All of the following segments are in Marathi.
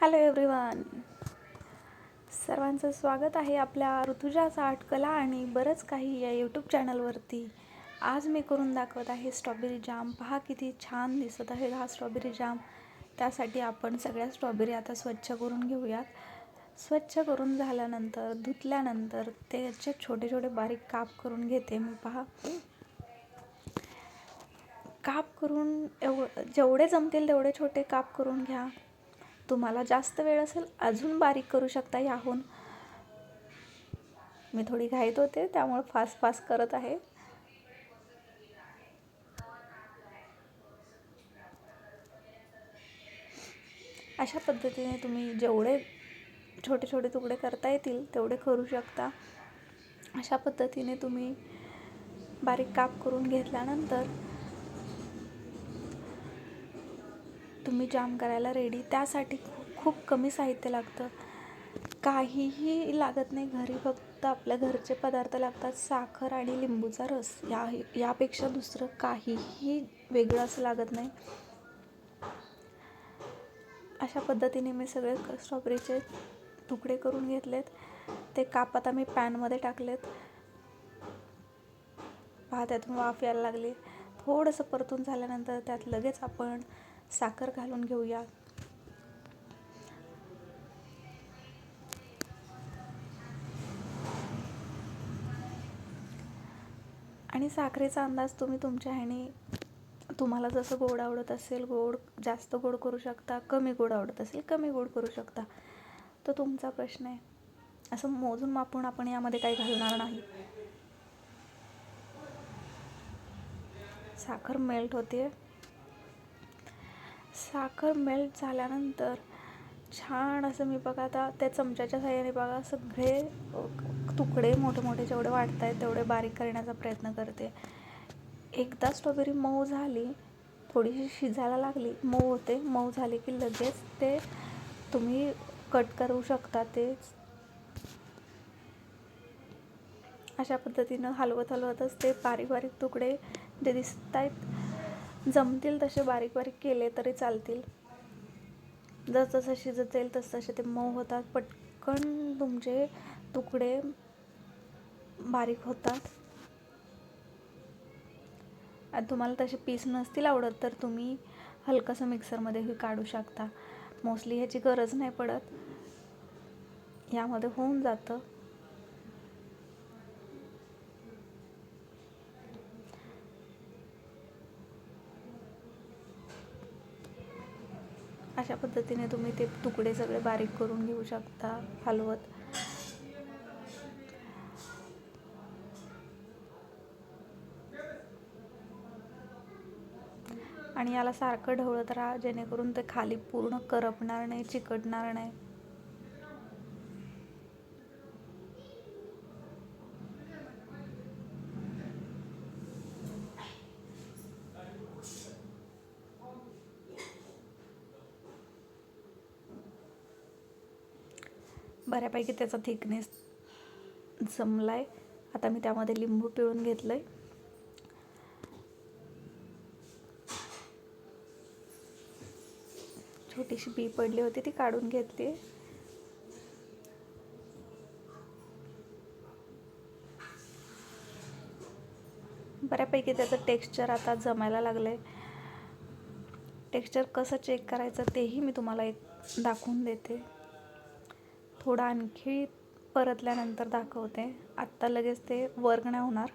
हॅलो एव्हरीवन सर्वांचं स्वागत आहे आपल्या ऋतुजाचा आर्ट कला आणि बरंच काही या यूट्यूब चॅनलवरती आज मी करून दाखवत आहे स्ट्रॉबेरी जाम पहा किती छान दिसत आहे हा स्ट्रॉबेरी जाम त्यासाठी आपण सगळ्या स्ट्रॉबेरी आता स्वच्छ करून घेऊयात. स्वच्छ करून झाल्यानंतर धुतल्यानंतर त्याचे छोटे छोटे बारीक काप करून घेते मी पहा. काप करून एव जेवढे जमतील तेवढे छोटे काप करून घ्या. तुम्हाला जास्त वेळ असेल अजून बारीक करू शकता याहून मी थोडी घाईत होते त्यामुळे फास्ट फास्ट करत आहे. अशा पद्धतीने तुम्ही जेवढे छोटे छोटे तुकडे करता येतील तेवढे करू शकता. अशा पद्धतीने तुम्ही बारीक काप करून घेतल्यानंतर तुम्ही जाम करायला रेडी त्यासाठी खूप कमी साहित्य लागतं. काहीही लागत नाही. घरी फक्त आपल्या घरचे पदार्थ लागतात. साखर आणि लिंबूचा रस. या यापेक्षा दुसरं काहीही वेगळं असं लागत नाही. अशा पद्धतीने मी सगळे स्ट्रॉबेरीचे तुकडे करून घेतलेत. ते काप आता मी पॅनमध्ये टाकलेत. पहा त्यातून वाफ यायला लागली. थोडंसं परतून झाल्यानंतर त्यात लगेच आपण साखर घालून घेऊया. आणि साखरेचा अंदाज तुम्ही तुमच्या ह्याने तुम्हाला जसं गोड आवडत असेल गोड जास्त गोड करू शकता कमी गोड आवडत असेल कमी गोड करू शकता. तो तुमचा प्रश्न आहे. असं मोजून मापून आपण यामध्ये काही घालणार नाही. साखर मेल्ट होते साखर मेल्ट झाल्यानंतर छान असं मी बघा आता त्या चमच्याच्या साह्याने बघा सगळे तुकडे मोठे मोठे जेवढे वाटत आहेत तेवढे बारीक करण्याचा प्रयत्न करते. एकदा स्ट्रॉबेरी मऊ झाली थोडीशी शिजायला लागली मऊ होते. मऊ झाली की लगेच ते तुम्ही कट करू शकता ते अशा पद्धतीनं हलवत हलवतच ते बारीक बारीक तुकडे जे दिसत आहेत जमतील तसे बारीक बारीक केले तरी चालतील. जसजसं शिजत जाईल तसतसे ते मऊ होतात. पटकन तुमचे तुकडे बारीक होतात. आणि तुम्हाला तसे पीस नसतील आवडत तर तुम्ही हलकंसं मिक्सरमध्येही काढू शकता. मोस्टली ह्याची गरज नाही पडत. यामध्ये होऊन जातं. अशा पद्धतीने तुम्ही ते तुकडे सगळे बारीक करून घेऊ शकता हलवत. आणि याला सारखं ढवळत राहा जेणेकरून ते खाली पूर्ण करपणार नाही चिकटणार नाही. बऱ्यापैकी त्याचा थिकनेस जमला आहे आता मी त्यामध्ये लिंबू पिळून घेतलं आहे छोटीशी बी पडली होती ती काढून घेतली. बऱ्यापैकी त्याचं टेक्स्चर आता जमायला लागलं आहे टेक्स्चर कसं चेक करायचं तेही मी तुम्हाला एक दाखवून देते. थोडं आणखी परतल्यानंतर दाखवते. आत्ता लगेच ते वर्क नाही होणार.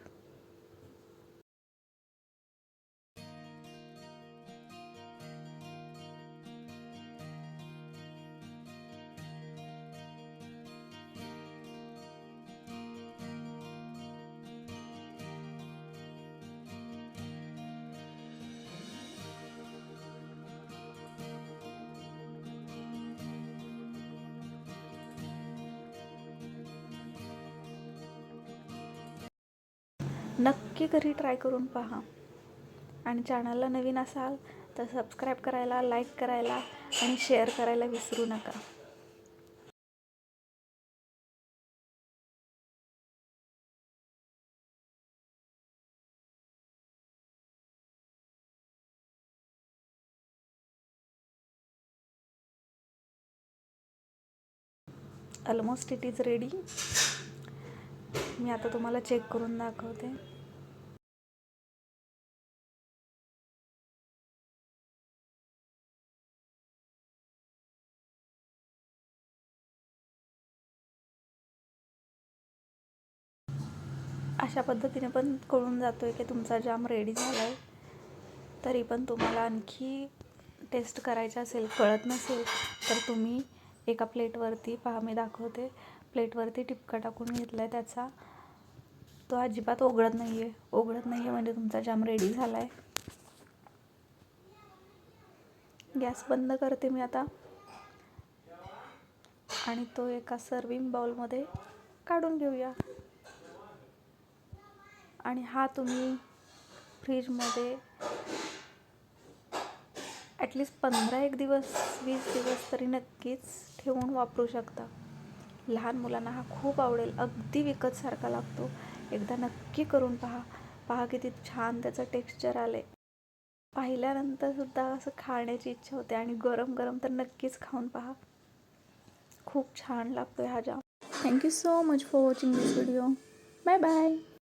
नक्की घरी ट्राय करून पहा. आणि चॅनलला नवीन असाल तर सबस्क्राईब करायला लाईक करायला आणि शेअर करायला विसरू नका. ऑलमोस्ट इट इज रेडी मी आता तुम्हाला चेक करून दाखवते. अशा पद्धतीने पण कळून जातो आहे की तुमचा जाम रेडी झाला आहे तरी पण तुम्हाला आणखी टेस्ट करायचं असेल कळत नसेल तर तुम्ही एका प्लेटवरती पहा मी दाखवते. प्लेटवरती टिपका टाकून घेतला आहे त्याचा. तो अजिबात ओघळत नाही आहे ओघळत नाही आहे म्हणजे तुमचा जाम रेडी झाला आहे गॅस बंद करते मी आता. आणि तो एका सर्विंग बाउलमध्ये काढून घेऊया. आणि हा तुम्ही फ्रीजमध्ये ॲटलिस्ट पंधरा एक दिवस वीस दिवस तरी नक्कीच ठेवून वापरू शकता. लहान मुलांना हा खूप आवडेल. अगदी विकतसारखा लागतो. एकदा नक्की करून पहा. पहा किती छान त्याचं टेक्स्चर आले पाहिल्यानंतर सुद्धा असं खाण्याची इच्छा होते आणि गरम गरम तर नक्कीच खाऊन पहा. खूप छान लागतो हा jam thank you so much for watching this video bye bye